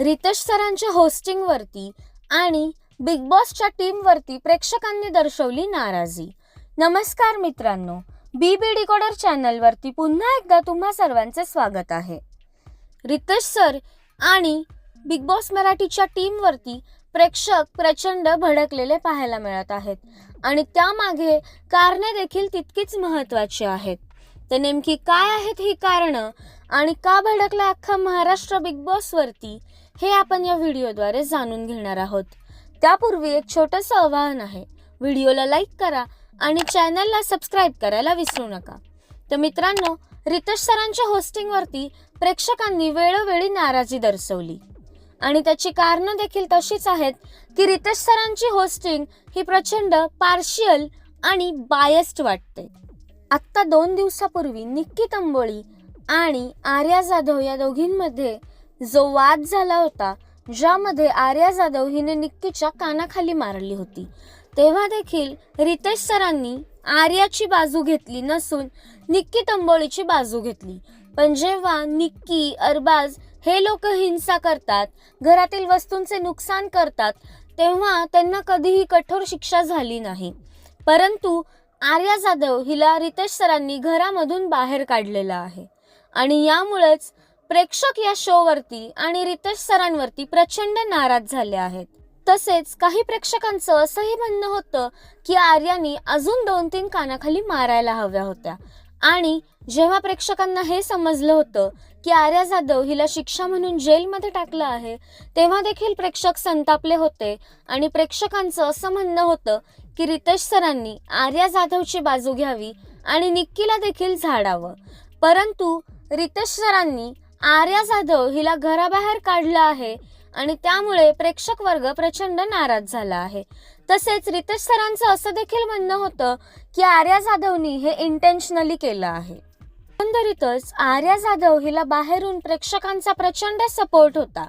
रितेश सरांच्या होस्टिंगवरती आणि बिग बॉसच्या टीमवरती प्रेक्षकांनी दर्शवली नाराजी. नमस्कार मित्रांनो बी बी डिकोडर चॅनलवरती पुन्हा एकदा तुम्हा सर्वांचे स्वागत आहे. रितेश सर आणि बिग बॉस मराठीच्या टीमवरती प्रेक्षक प्रचंड भडकलेले पाहायला मिळत आहेत आणि त्यामागे कारणे देखील तितकीच महत्त्वाची आहेत. तर नेमकी काय आहेत ही कारणं आणि का भडकला अख्खा महाराष्ट्र बिग बॉसवरती हे आपण या व्हिडिओद्वारे जाणून घेणार आहोत. त्यापूर्वी एक छोटंसं आवाहन आहे. व्हिडिओला लाईक करा आणि चॅनलला सबस्क्राईब करायला विसरू नका. तर मित्रांनो रितेश सरांच्या होस्टिंगवरती प्रेक्षकांनी वेळोवेळी नाराजी दर्शवली. आणि त्याची कारणं देखील तशीच आहेत की रितेश सरांची होस्टिंग ही प्रचंड पार्शियल आणि बायस्ड वाटते. आत्ता दोन दिवसापूर्वी निक्की तंबोळी आणि आर्या जाधव या दोघींमध्ये जो वाद झाला होता ज्यामध्ये आर्या जाधव हिने निक्कीच्या कानाखाली मारली होती. तेव्हा देखील रितेश सरांनी आर्याची बाजू घेतली नसून निक्की तंबोळीची बाजू घेतली. पण जेव्हा निक्की अरबाज हे लोक हिंसा करतात घरातील वस्तूंचे नुकसान करतात तेव्हा त्यांना कधीही कठोर शिक्षा झाली नाही. परंतु आर्या जाधव हिला रितेश सरांनी घरामधून बाहेर काढलेलं आहे. आणि यामुळेच प्रेक्षक या शोवरती आणि रितेश सरांवरती प्रचंड नाराज झाले आहेत. तसेच काही प्रेक्षकांचं असंही म्हणणं होतं की आर्यानी अजून दोन तीन कानाखाली मारायला हव्या होत्या. आणि जेव्हा प्रेक्षकांना हे समजलं होतं की आर्या जाधव हिला शिक्षा म्हणून जेलमध्ये टाकलं आहे तेव्हा देखील प्रेक्षक संतापले होते आणि प्रेक्षकांचं असं म्हणणं होतं की रितेश सरांनी आर्या जाधवची बाजू घ्यावी आणि निक्कीला देखील झाडावं. परंतु रितेश सरांनी आर्या जाधव हिला घराबाहेर काढलं आहे आणि त्यामुळे प्रेक्षक वर्ग प्रचंड नाराज झाला आहे. तसेच रितेश सरांचं असं देखील म्हणणं होतं की आर्या जाधवनी हे इंटेन्शनली केलं आहे. एकंदरीतच आर्या जाधव हिला बाहेरून प्रेक्षकांचा प्रचंड सपोर्ट होता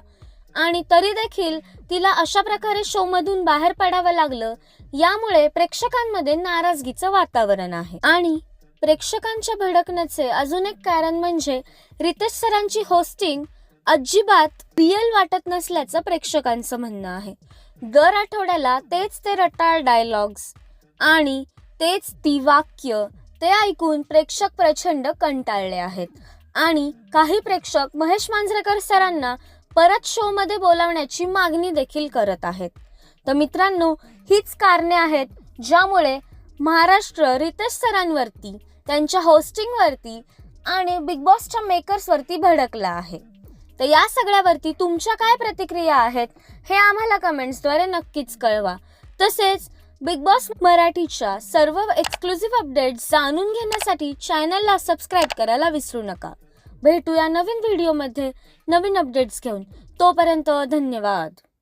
आणि तरी देखील तिला अशा प्रकारे शो मधून बाहेर पडावं लागलं यामुळे प्रेक्षकांमध्ये नाराजगीचं वातावरण आहे. आणि प्रेक्षकांच्या भडकण्याचे अजून एक कारण म्हणजे रितेश सरांची होस्टिंग अजिबात रिअल वाटत नसल्याचं प्रेक्षकांचं म्हणणं आहे. दर आठवड्याला तेच ते रटाळ डायलॉग्स आणि तेच ती वाक्य ते ऐकून प्रेक्षक प्रचंड कंटाळले आहेत. आणि काही प्रेक्षक महेश मांजरेकर सरांना परत शोमध्ये बोलावण्याची मागणी देखील करत आहेत. तर मित्रांनो हीच कारणे आहेत ज्यामुळे महाराष्ट्र रितेश सरांवरती त्यांच्या होस्टिंगवरती आणि बिग बॉसच्या मेकर्सवरती भडकला आहे. तर या सगळ्यावरती तुमच्या काय प्रतिक्रिया आहेत हे आम्हाला कमेंट्सद्वारे नक्कीच कळवा. तसेच बिग बॉस मराठीच्या सर्व एक्सक्लुझिव्ह अपडेट्स जाणून घेण्यासाठी चॅनलला सबस्क्राईब करायला विसरू नका. भेटूया नवीन व्हिडिओमध्ये नवीन अपडेट्स घेऊन. तोपर्यंत धन्यवाद.